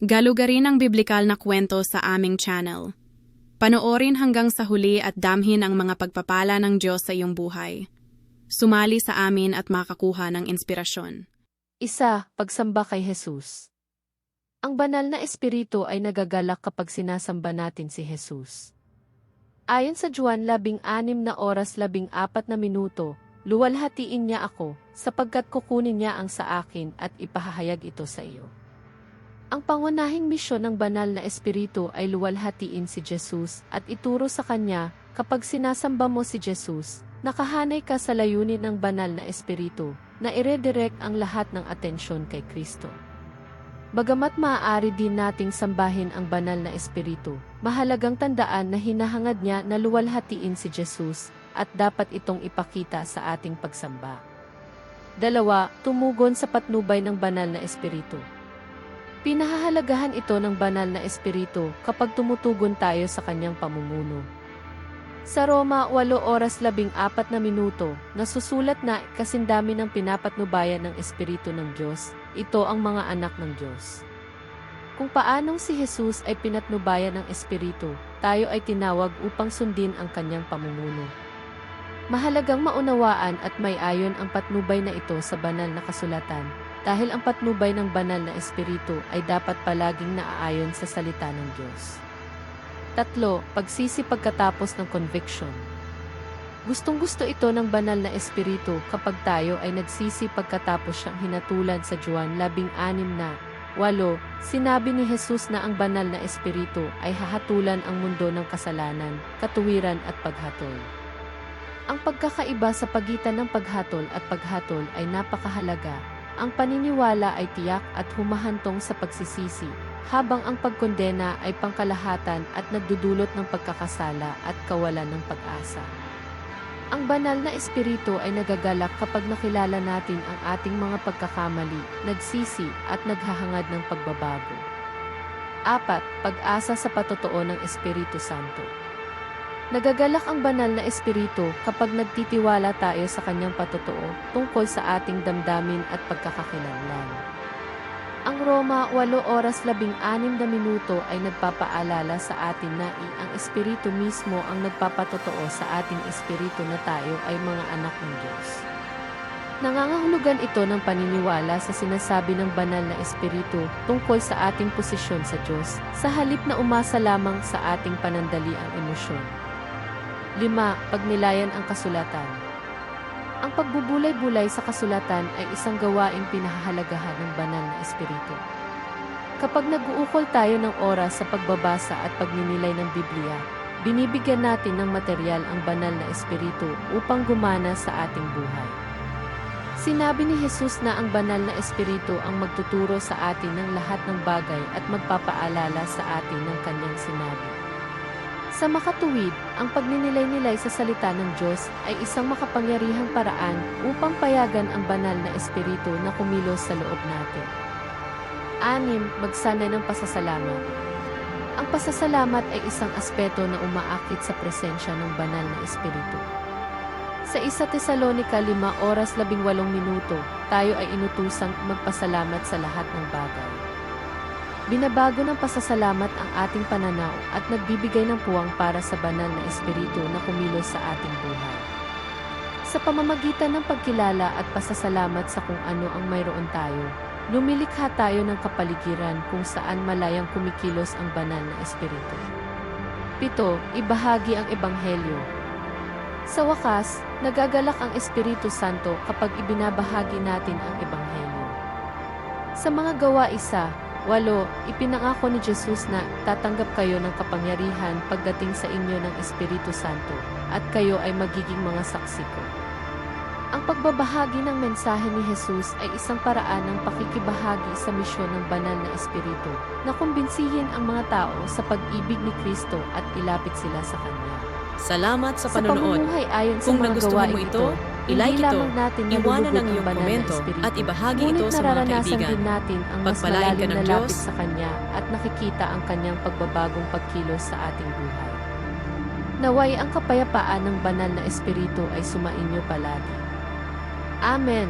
Galugarin ang biblikal na kwento sa aming channel. Panoorin hanggang sa huli at damhin ang mga pagpapala ng Diyos sa iyong buhay. Sumali sa amin at makakuha ng inspirasyon. Isa, pagsamba kay Jesus. Ang banal na espiritu ay nagagalak kapag sinasamba natin si Jesus. Ayon sa Juan 16 na oras 14 na minuto, luwalhatiin niya ako, sapagkat kukunin niya ang sa akin at ipahahayag ito sa iyo. Ang pangunahing misyon ng banal na espiritu ay luwalhatiin si Jesus at ituro sa kanya, kapag sinasamba mo si Jesus, nakahanay ka sa layunin ng banal na espiritu, na iredirect ang lahat ng atensyon kay Kristo. Bagamat maaari din nating sambahin ang banal na espiritu, mahalagang tandaan na hinahangad niya na luwalhatiin si Jesus at dapat itong ipakita sa ating pagsamba. Dalawa, tumugon sa patnubay ng banal na espiritu. Pinahahalagahan ito ng banal na espiritu kapag tumutugon tayo sa kanyang pamumuno. Sa Roma 8 oras 14 na minuto, nasusulat na kasindami ng pinapatnubayan ng Espiritu ng Diyos, ito ang mga anak ng Diyos. Kung paanong si Jesus ay pinatnubayan ng Espiritu, tayo ay tinawag upang sundin ang kanyang pamumuno. Mahalagang maunawaan at may ayon ang patnubay na ito sa banal na kasulatan, dahil ang patnubay ng banal na Espiritu ay dapat palaging naaayon sa salita ng Diyos. Tatlo, pagsisi pagkatapos ng conviction. Gustong gusto ito ng banal na espiritu kapag tayo ay nagsisi pagkatapos siyang hinatulan sa Juan 16 na, walo, sinabi ni Jesus na ang banal na espiritu ay hahatulan ang mundo ng kasalanan, katuwiran at paghatol. Ang pagkakaiba sa pagitan ng paghatol at paghatol ay napakahalaga. Ang paniniwala ay tiyak at humahantong sa pagsisisi, habang ang pagkondena ay pangkalahatan at nagdudulot ng pagkakasala at kawalan ng pag-asa. Ang banal na espiritu ay nagagalak kapag nakilala natin ang ating mga pagkakamali, nagsisi at naghahangad ng pagbabago. Apat, pag-asa sa patotoo ng Espiritu Santo. Nagagalak ang banal na espiritu kapag nagtitiwala tayo sa kanyang patotoo tungkol sa ating damdamin at pagkakakilanlan. Ang Roma 8 oras 16 na minuto ay nagpapaalala sa atin na ang Espiritu mismo ang nagpapatotoo sa ating Espiritu na tayo ay mga anak ng Diyos. Nangangahulugan ito ng paniniwala sa sinasabi ng banal na Espiritu tungkol sa ating posisyon sa Diyos, sa halip na umasa lamang sa ating panandaliang emosyon. 5. Pagnilayan ang kasulatan. Ang pagbubulay-bulay sa kasulatan ay isang gawaing pinahahalagahan ng banal na espiritu. Kapag nag-uukol tayo ng oras sa pagbabasa at pagninilay ng Biblia, binibigyan natin ng material ang banal na espiritu upang gumana sa ating buhay. Sinabi ni Jesus na ang banal na espiritu ang magtuturo sa atin ng lahat ng bagay at magpapaalala sa atin ng kanyang sinabi. Sa makatuwid, ang pagninilay-nilay sa salita ng Diyos ay isang makapangyarihang paraan upang payagan ang banal na espiritu na kumilos sa loob natin. Anim, magsanay ng pasasalamat. Ang pasasalamat ay isang aspeto na umaakit sa presensya ng banal na espiritu. Sa 1 Tesalonika 5 oras 18 minuto, tayo ay inutusang magpasalamat sa lahat ng bagay. Binabago ng pasasalamat ang ating pananaw at nagbibigay ng puwang para sa banal na espiritu na kumilos sa ating buhay. Sa pamamagitan ng pagkilala at pasasalamat sa kung ano ang mayroon tayo, lumilikha tayo ng kapaligiran kung saan malayang kumikilos ang banal na espiritu. Pito, ibahagi ang ebanghelyo. Sa wakas, nagagalak ang Espiritu Santo kapag ibinabahagi natin ang ebanghelyo. Sa mga gawa isa, Walo, ipinangako ni Jesus na tatanggap kayo ng kapangyarihan pagdating sa inyo ng Espiritu Santo, at kayo ay magiging mga saksi ko. Ang pagbabahagi ng mensahe ni Jesus ay isang paraan ng pakikibahagi sa misyon ng banal na Espiritu, na kumbinsihin ang mga tao sa pag-ibig ni Kristo at ilapit sila sa Kanya. Salamat sa panonood. sa Kung nagustuhan mo ito, i-like ito, iwanan ang iyong komento at ibahagi Ngunit ito sa mga kaibigan. din natin ang Pagpalain ka ng na Diyos. sa Kanya at nakikita ang Kanyang pagbabagong pagkilos sa ating buhay. Naway ang kapayapaan ng banal na Espiritu ay sumainyo palagi. Amen.